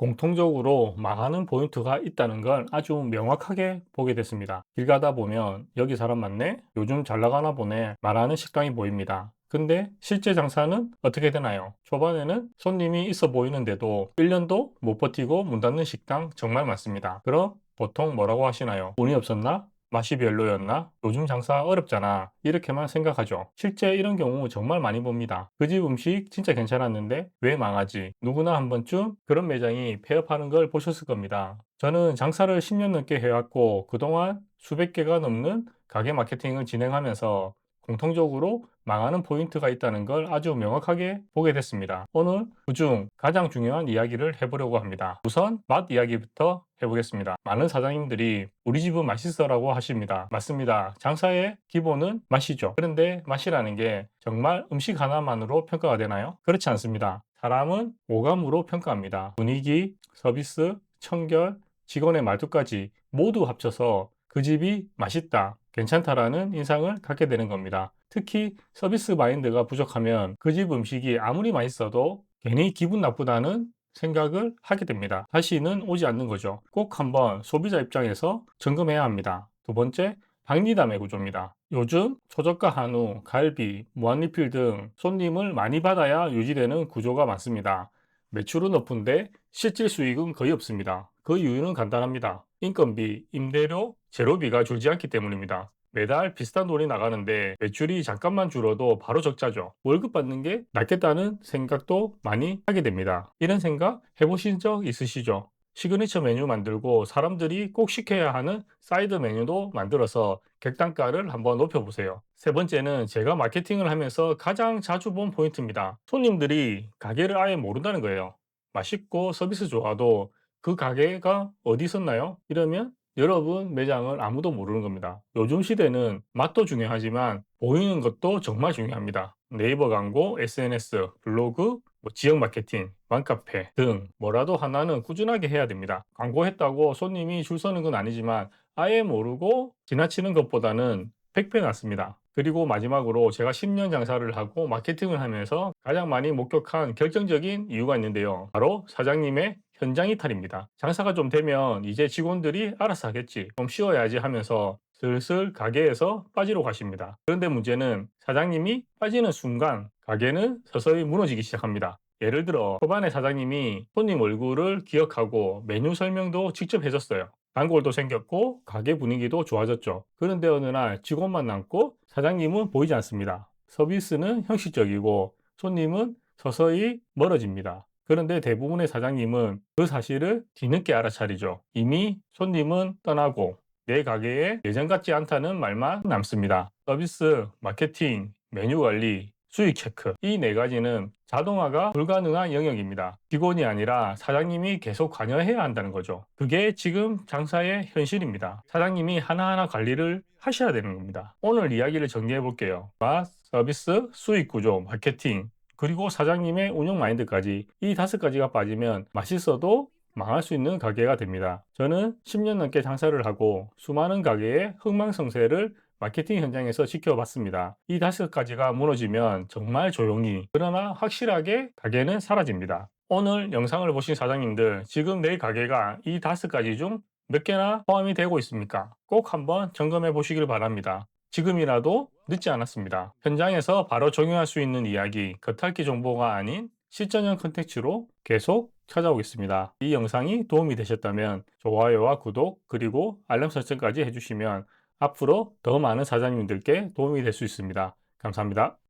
공통적으로 망하는 포인트가 있다는 걸 아주 명확하게 보게 됐습니다. 길 가다 보면 여기 사람 많네? 요즘 잘 나가나 보네? 말하는 식당이 보입니다. 근데 실제 장사는 어떻게 되나요? 초반에는 손님이 있어 보이는데도 1년도 못 버티고 문 닫는 식당 정말 많습니다. 그럼 보통 뭐라고 하시나요? 운이 없었나? 맛이 별로였나? 요즘 장사 어렵잖아. 이렇게만 생각하죠. 실제 이런 경우 정말 많이 봅니다. 그 집 음식 진짜 괜찮았는데 왜 망하지? 누구나 한 번쯤 그런 매장이 폐업하는 걸 보셨을 겁니다. 저는 장사를 10년 넘게 해왔고 그동안 수백 개가 넘는 가게 마케팅을 진행하면서 공통적으로 망하는 포인트가 있다는 걸 아주 명확하게 보게 됐습니다. 오늘 그중 가장 중요한 이야기를 해보려고 합니다. 우선 맛 이야기부터 해보겠습니다. 많은 사장님들이 우리 집은 맛있어라고 하십니다. 맞습니다. 장사의 기본은 맛이죠. 그런데 맛이라는 게 정말 음식 하나만으로 평가가 되나요? 그렇지 않습니다. 사람은 오감으로 평가합니다. 분위기, 서비스, 청결, 직원의 말투까지 모두 합쳐서 그 집이 맛있다, 괜찮다라는 인상을 갖게 되는 겁니다. 특히 서비스 마인드가 부족하면 그 집 음식이 아무리 맛있어도 괜히 기분 나쁘다는 생각을 하게 됩니다. 다시는 오지 않는 거죠. 꼭 한번 소비자 입장에서 점검해야 합니다. 두 번째, 박리담의 구조입니다. 요즘 초저가 한우, 갈비, 무한리필 등 손님을 많이 받아야 유지되는 구조가 많습니다. 매출은 높은데 실질 수익은 거의 없습니다. 그 이유는 간단합니다. 인건비, 임대료, 재료비가 줄지 않기 때문입니다. 매달 비슷한 돈이 나가는데 매출이 잠깐만 줄어도 바로 적자죠. 월급 받는 게 낫겠다는 생각도 많이 하게 됩니다. 이런 생각 해보신 적 있으시죠? 시그니처 메뉴 만들고 사람들이 꼭 시켜야 하는 사이드 메뉴도 만들어서 객단가를 한번 높여보세요. 세 번째는 제가 마케팅을 하면서 가장 자주 본 포인트입니다. 손님들이 가게를 아예 모른다는 거예요. 맛있고 서비스 좋아도 그 가게가 어디 있었나요? 이러면 여러분 매장을 아무도 모르는 겁니다. 요즘 시대는 맛도 중요하지만 보이는 것도 정말 중요합니다. 네이버 광고, SNS, 블로그, 뭐 지역 마케팅, 맘카페 등 뭐라도 하나는 꾸준하게 해야 됩니다. 광고했다고 손님이 줄 서는 건 아니지만 아예 모르고 지나치는 것보다는 100배 낫습니다. 그리고 마지막으로 제가 10년 장사를 하고 마케팅을 하면서 가장 많이 목격한 결정적인 이유가 있는데요. 바로 사장님의 현장 이탈입니다. 장사가 좀 되면 이제 직원들이 알아서 하겠지. 좀 쉬어야지 하면서 슬슬 가게에서 빠지러 가십니다. 그런데 문제는 사장님이 빠지는 순간 가게는 서서히 무너지기 시작합니다. 예를 들어 초반에 사장님이 손님 얼굴을 기억하고 메뉴 설명도 직접 해줬어요. 단골도 생겼고 가게 분위기도 좋아졌죠. 그런데 어느 날 직원만 남고 사장님은 보이지 않습니다. 서비스는 형식적이고 손님은 서서히 멀어집니다. 그런데 대부분의 사장님은 그 사실을 뒤늦게 알아차리죠. 이미 손님은 떠나고 내 가게에 예전 같지 않다는 말만 남습니다. 서비스, 마케팅, 메뉴 관리, 수익 체크 이 네 가지는 자동화가 불가능한 영역입니다. 직원이 아니라 사장님이 계속 관여해야 한다는 거죠. 그게 지금 장사의 현실입니다. 사장님이 하나하나 관리를 하셔야 되는 겁니다. 오늘 이야기를 정리해 볼게요. 맛, 서비스, 수익 구조, 마케팅, 그리고 사장님의 운영 마인드까지 이 다섯 가지가 빠지면 맛있어도 망할 수 있는 가게가 됩니다. 저는 10년 넘게 장사를 하고 수많은 가게의 흥망성쇠를 마케팅 현장에서 지켜봤습니다. 이 다섯 가지가 무너지면 정말 조용히 그러나 확실하게 가게는 사라집니다. 오늘 영상을 보신 사장님들 지금 내 가게가 이 다섯 가지 중 몇 개나 포함이 되고 있습니까? 꼭 한번 점검해 보시길 바랍니다. 지금이라도 늦지 않았습니다. 현장에서 바로 적용할 수 있는 이야기, 겉핥기 정보가 아닌 실전형 컨텐츠로 계속 찾아오겠습니다. 이 영상이 도움이 되셨다면 좋아요와 구독 그리고 알람 설정까지 해주시면 앞으로 더 많은 사장님들께 도움이 될 수 있습니다. 감사합니다.